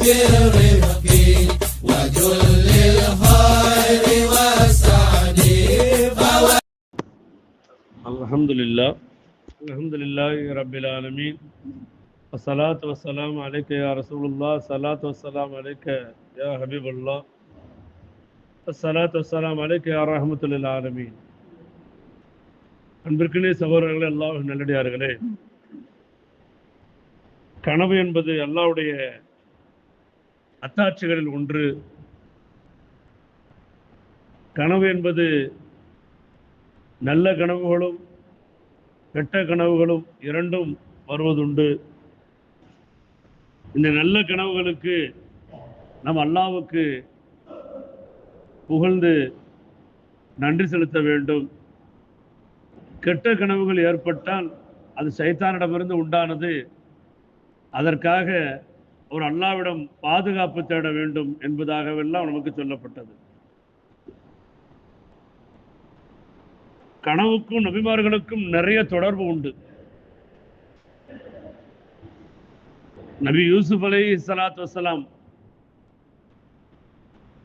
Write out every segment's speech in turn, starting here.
بالرفق وجل الخير والسعد الحمد لله الحمد لله رب العالمين والصلاة والسلام عليك يا رسول الله الصلاة والسلام عليك يا حبيب الله الصلاة والسلام عليك يا رحمة للعالمين அன்பிற்கினே சகோதரர்களே அல்லாஹ் நல்லடியார்களே கனவு என்பது அல்லாஹ்வுடைய அத்தாட்சிகளில் ஒன்று. கனவு என்பது நல்ல கனவுகளும் கெட்ட கனவுகளும் இரண்டும் வருவதுண்டு. இந்த நல்ல கனவுகளுக்கு நம் அல்லாவுக்கு புகழ்ந்து நன்றி செலுத்த வேண்டும். கெட்ட கனவுகள் ஏற்பட்டால் அது சைத்தானிடமிருந்து உண்டானது. அதற்காக ஒரு அல்லாவிடம் பாதுகாப்பு தேட வேண்டும் என்பதாகவெல்லாம் நமக்கு சொல்லப்பட்டது. கனவுக்கும் நபிமார்களுக்கும் நிறைய தொடர்பு உண்டு. நபி யூசுப் அலை சலாத் வசலாம்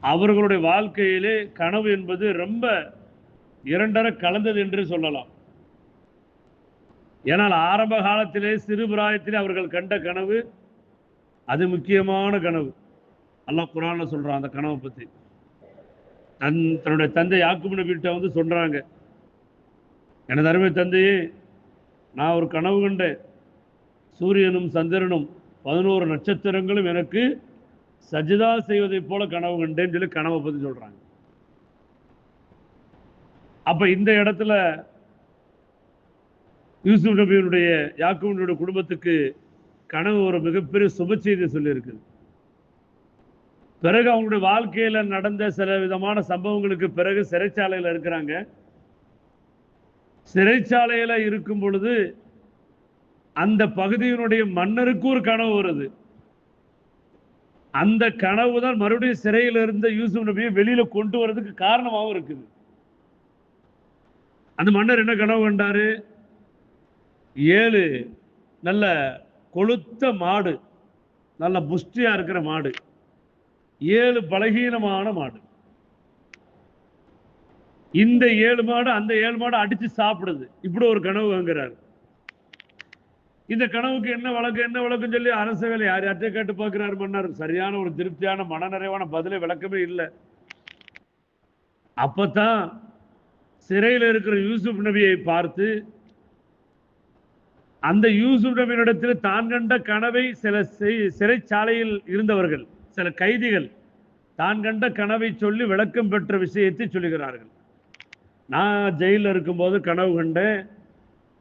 அவர்களுடைய வாழ்க்கையிலே கனவு என்பது ரொம்ப இரண்டர கலந்தது என்று சொல்லலாம். ஏனால் ஆரம்ப காலத்திலே சிறு பிராயத்திலே அவர்கள் கண்ட கனவு அது முக்கியமான கனவு. அல்லாஹ் குரானில் சொல்கிறான் அந்த கனவை பத்தி. தன் தன்னுடைய தந்தை யாக்குப் வீட்டை வந்து சொல்றாங்க. எனது அருமை தந்தையே நான் ஒரு கனவு கண்டேன். சூரியனும் சந்திரனும் பதினோரு நட்சத்திரங்களும் எனக்கு சஜிதா செய்வதைப் போல கனவு கண்டேன்னு சொல்லி கனவை பற்றி சொல்றாங்க. அப்போ இந்த இடத்துல யூசுப் நபியினுடைய யாக்கூபினுடைய குடும்பத்துக்கு கனவு ஒரு மிகப்பெரிய சுப செய்தி சொல்லியிருக்குது. பிறகு அவங்களுடைய வாழ்க்கையில நடந்த சில விதமான சம்பவங்களுக்கு பிறகு சிறைச்சாலையில் இருக்கிறாங்க. சிறைச்சாலையில இருக்கும் பொழுது அந்த பகுதியினுடைய மன்னருக்கு ஒரு கனவு வருது. அந்த கனவு தான் மறுபடியும் சிறையில் இருந்த யூசுப் நபியை வெளியில கொண்டு வர்றதுக்கு காரணமாகவும் இருக்குது. அந்த மன்னர் என்ன கனவு கண்டாரு? ஏழு நல்ல கொளுத்த மாடு. நல்ல புஷ்டியா இருக்கிற மாடு. ஏழு பலகீனமான மாடு. இந்த ஏழு மாடு அந்த ஏழு மாடு அடிச்சு சாப்பிடுது. இப்படி ஒரு கனவு வாங்குறாரு. இந்த கனவுக்கு என்ன வழக்கு என்ன வழக்குன்னு சொல்லி அரசர்கள் யார் யார்கிட்ட கேட்டு பார்க்கிறாரு மன்னர். சரியான ஒரு திருப்தியான மனநிறைவான பதிலே விளக்கமே இல்லை. அப்பதான் சிறையில் இருக்கிற யூசுப் நபியை பார்த்து அந்த யூசுப் நபியினிடத்தில் தான் கண்ட கனவை சில செய்- சிறைச்சாலையில் இருந்தவர்கள் சில கைதிகள் தான் கண்ட கனவை சொல்லி விளக்கம் பெற்ற விஷயத்தை சொல்லுகிறார்கள். நான் ஜெயிலில் இருக்கும்போது கனவு கண்டேன்.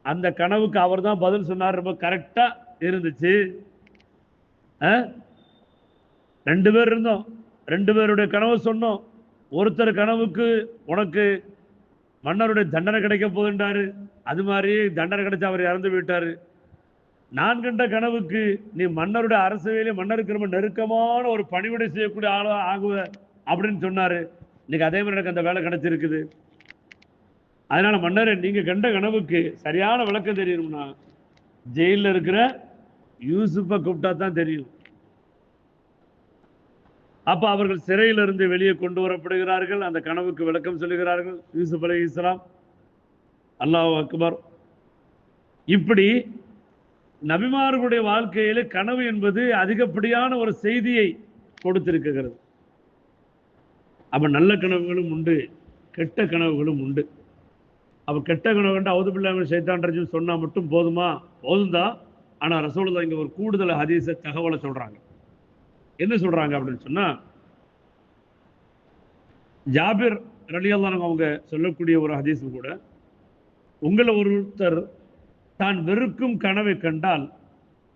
அந்த கனவுக்கு அவர் தான் பதில் சொன்னார். ரொம்ப கரெக்டாக இருந்துச்சு. ஆ? ரெண்டு பேர் இருந்தோம். ரெண்டு பேருடைய கனவு சொன்னோம். ஒருத்தர் கனவுக்கு உனக்கு மன்னருடைய தண்டனை கிடைக்க போகின்றாரு. அது மாதிரி தண்டனை கிடைச்சு அவர் இறந்து விட்டார். நான் கண்ட கனவுக்கு நீ மன்னருடைய அரசவையிலே மன்னருக்கு ரொம்ப நெருக்கமான ஒரு பணிவிடை செய்யக்கூடிய ஆளா ஆகுவ அப்படின்னு சொன்னார். இன்னைக்கு அதே மாதிரி எனக்கு அந்த வேலை கிடைச்சிருக்குது. அதனால மன்னரே நீங்க கண்ட கனவுக்கு சரியான விளக்கம் தெரியணும்னா ஜெயிலில் இருக்கிற யூசுப்பை கூப்பிட்டா தான் தெரியும். அப்ப அவர்கள் சிறையிலிருந்து வெளியே கொண்டு வரப்படுகிறார்கள். அந்த கனவுக்கு விளக்கம் சொல்லுகிறார்கள். யூசுப் அலி இஸ்லாம் அல்லாஹ் அக்பர். இப்படி நபிமார்களுடைய வாழ்க்கையில கனவு என்பது அதிகப்படியான ஒரு செய்தியை கொடுத்திருக்கிறது. அப்ப நல்ல கனவுகளும் உண்டு கெட்ட கனவுகளும் உண்டு. அப்ப கெட்ட கனவு அவது பிள்ளை சைத்தான் ரஜிம் சொன்னா மட்டும் போதுமா? போதும் தான் ஆனா ரசூலுல்லாஹ் இங்க ஒரு கூடுதல் ஹதீச தகவலை சொல்றாங்க. என்ன சொல்றாங்க அப்படின்னு சொன்னா ஜாபிர் ரலியல்லாஹு அவங்க சொல்லக்கூடிய ஒரு ஹதீஸும் கூட உங்களை ஒருத்தர் தான் வெறுக்கும் கனவை கண்டால்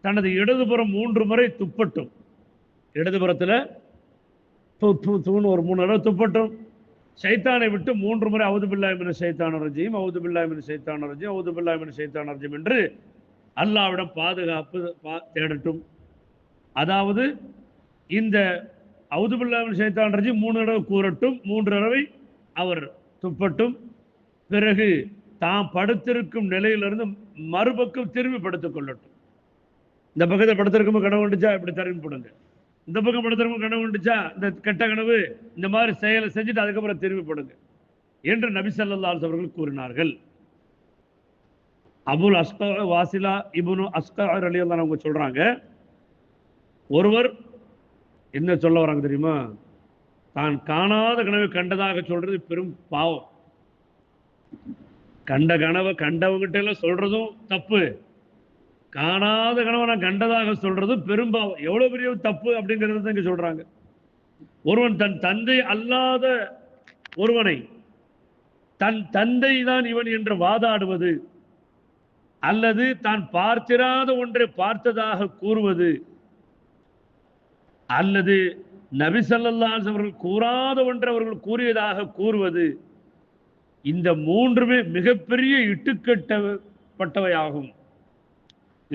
தனது இடதுபுறம் மூன்று முறை துப்பட்டும். இடதுபுறத்துல து ஒரு மூணு தடவை துப்பட்டும். சைத்தானை விட்டு மூன்று முறை அவுது பில்லாய்மின் சைத்தான ரஜியும் அவுது பில்லாய்மின் சைத்தான ரஜியும் அவுது பில்லாய்மின் சைத்தான ரஜீம் என்று அல்லாவிடம் பாதுகாப்பு பா- தேடட்டும். அதாவது இந்த அவுதுபுல்லாமின் சைத்தான் ரஜீம் மூணு தடவை கூறட்டும் மூன்று தடவை அவர் துப்பட்டும். பிறகு தாம் படுத்திருக்கும் நிலையிலிருந்து மறுபக்கம் திரும்பி படுத்துக் கொள்ளட்டும். இந்த பக்கத்தில் படுத்திருக்கும் கனவு வந்துச்சா? இப்படி திரும்பி போடுங்க. இந்த பக்கம் படுத்திருக்கும் கனவு வந்துச்சா? இந்த கெட்ட கனவு இந்த மாதிரி செயலை செஞ்சுட்டு அதுக்கப்புறம் திரும்பிப்படுங்க என்று நபி ஸல்லல்லாஹு அவர்கள் கூறினார்கள். அபுல் அஸ்கா வாசிலா இபுனு அஸ்கர் அலி அவங்க சொல்றாங்க ஒருவர் என்ன சொல்ல வராங்க தெரியுமா? தான் காணாத கனவை கண்டதாக சொல்றது பெரும் பாவம். கண்ட கனவை கண்டவங்கிட்ட எல்லாம் சொல்றதும் தப்பு. காணாத கனவை நான் கண்டதாக சொல்றதும் பெரும் பாவம். பெரிய தப்பு அப்படிங்கிறது தான் இங்கே சொல்றாங்க. ஒருவன் தன் தந்தை அல்லாத ஒருவனை தன் தந்தை தான் இவன் என்று வாதாடுவது அல்லது தான் பார்த்திராத ஒன்றை பார்த்ததாக கூறுவது அல்லது நபிசல்லாஸ் அவர்கள் கூறாத ஒன்று அவர்கள் கூறியதாக கூறுவது இந்த மூன்றுமே மிகப்பெரிய இட்டுக்கட்டப்பட்டவையாகும்.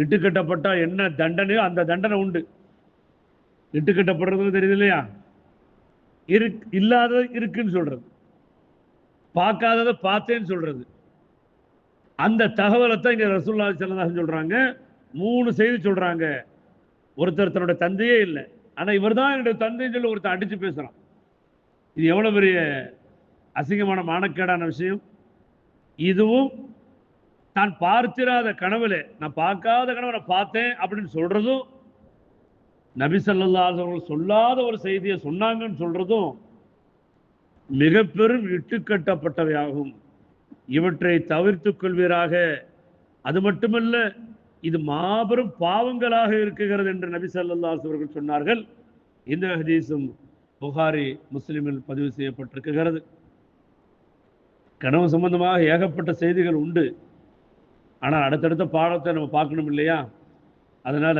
இட்டுக்கட்டப்பட்டால் என்ன தண்டனையோ அந்த தண்டனை உண்டு. இட்டுக்கட்டப்படுறதுன்னு தெரியுது இல்லையா இரு இல்லாதது இருக்குன்னு சொல்றது. பார்க்காததை பார்த்தேன்னு சொல்றது. அந்த தகவலை தான் இங்கே ரசூல்லா செல்லதாக சொல்றாங்க. மூணு செய்தி சொல்றாங்க. ஒருத்தர் தன்னுடைய தந்தையே இல்லை. ஆனால் இவர் தான் என்னுடைய தந்தைன்னு சொல்லி ஒருத்தர் அடித்து பேசுகிறான் இது எவ்வளோ பெரிய அசிங்கமான மானக்கேடான விஷயம். இதுவும் நான் பார்த்திராத கனவுல நான் பார்க்காத கனவு நான் பார்த்தேன் அப்படின்னு சொல்கிறதும் நபி ஸல்லல்லாஹு அவர்கள் சொல்லாத ஒரு செய்தியை சொன்னாங்கன்னு சொல்கிறதும் மிக பெரும் இட்டுக்கட்டப்பட்டவையாகும். இவற்றை தவிர்த்து கொள்வீராக. அது மட்டுமல்ல இது மாபெரும் பாவங்களாக இருக்குகிறது என்று நபி சல்லாஸ் அவர்கள் சொன்னார்கள். இந்த ஹதீஸும் புகாரி முஸ்லிமில் பதிவு செய்யப்பட்டிருக்கிறது. கனவு சம்பந்தமாக ஏகப்பட்ட செய்திகள் உண்டு. ஆனால் அடுத்தடுத்த பாடத்தை நம்ம பார்க்கணும் இல்லையா? அதனால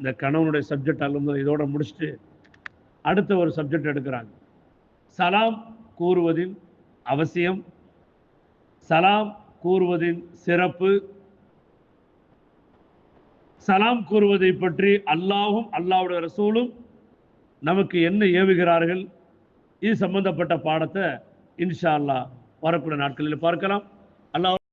இந்த கணவனுடைய சப்ஜெக்ட் அல்லது இதோட முடிச்சுட்டு அடுத்த ஒரு சப்ஜெக்ட் எடுக்கிறாங்க. சலாம் கூறுவதின் அவசியம் சலாம் கூறுவதின் சிறப்பு சலாம் கூறுவதை பற்றி அல்லாஹும் அல்லாவுடைய ரசூலும் நமக்கு என்ன ஏவுகிறார்கள்? இது சம்பந்தப்பட்ட பாடத்தை இன்ஷா அல்லாஹ் வரக்கூடிய நாட்களில் பார்க்கலாம். அல்லாஹ்